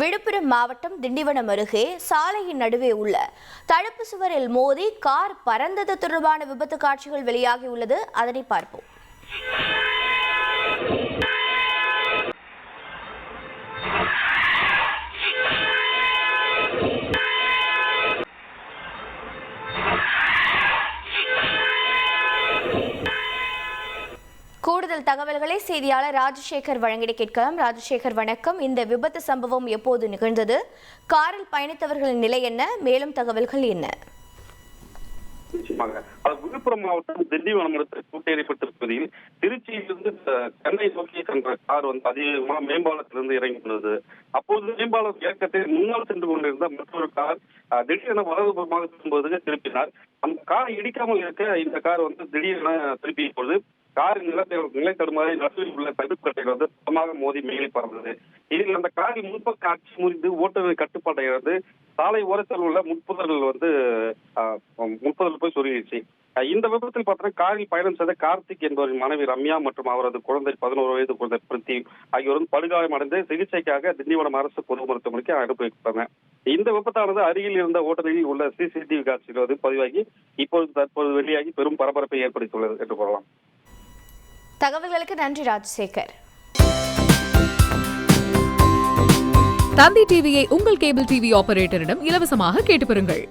விழுப்புரம் மாவட்டம் திண்டிவனம் அருகே சாலையின் நடுவே உள்ள தடுப்பு சுவரில் மோதி கார் பறந்தது தொடர்பான விபத்து காட்சிகள் வெளியாகியுள்ளது அதனை பார்ப்போம். கூடுதல் தகவல்களை செய்தியாளர் ராஜசேகர் வழங்கிட கேட்கலாம். ராஜசேகர் வணக்கம். இந்த விபத்து சம்பவம் எப்போது நிகழ்ந்தது? காரில் பயணித்தவர்களின் நிலை என்ன? மேலும் தகவல்கள் என்ன? நிச்சயமாக. விழுப்புரம் மாவட்டம் திண்டிவனம் அடுத்த கூட்டேரிப்பட்டு பகுதியில் திருச்சியிலிருந்து சென்னை நோக்கி சென்ற கார் வந்து அதிகமாக மேம்பாலத்திலிருந்து இறங்கி கொண்டது அப்போது மேம்பாலம் இயக்கத்தை முன்னால் சென்று கொண்டிருந்த மற்றொரு கார் திடீரென வலதுபுறமாக திரும்புவதற்கு திருப்பினார். அந்த காரை இடிக்காமல் இருக்க இந்த கார் வந்து திடீரென திருப்பிய பொழுது கார் நிலத்தை நிலை தடுமாறி நடுவில் உள்ள தடுப்பு வந்து சுத்தமாக மோதி மேலே பறந்தது. இதில் அந்த காரின் முன்பக்க அச்சு முறிந்து ஓட்டுநர் கட்டுப்பாட்டை இழந்து சாலை ஓரத்தில் உள்ள முட்புதர்கள் வந்து ஆஹ், போய் சொருகிடுச்சு. இந்த விபத்தில் பார்த்தீங்கன்னா காரில் பயணம் செய்த கார்த்திக் என்பவரின் மனைவி ரம்யா மற்றும் அவரது குழந்தை பதினோரு வயது குழந்தை பிரித்தி ஆகியோர் வந்து படுகாயமடைந்து சிகிச்சைக்காக திண்டிவனம் அரசு பொது மருத்துவமனைக்கு அனுப்பி வைக்கப்பட்டாங்க இந்த விபத்தானது அருகில் இருந்த ஓட்டலில் உள்ள சிசிடிவி காட்சிகள் வந்து பதிவாகி இப்பொழுது தற்போது வெளியாகி பெரும் பரபரப்பை ஏற்படுத்தியுள்ளது என்று கூறலாம். தகவல்களுக்கு நன்றி ராஜசேகர். தந்தி டிவியை உங்கள் கேபிள் டிவி ஆபரேட்டரிடம் இலவசமாக கேட்டு பெறுங்கள்.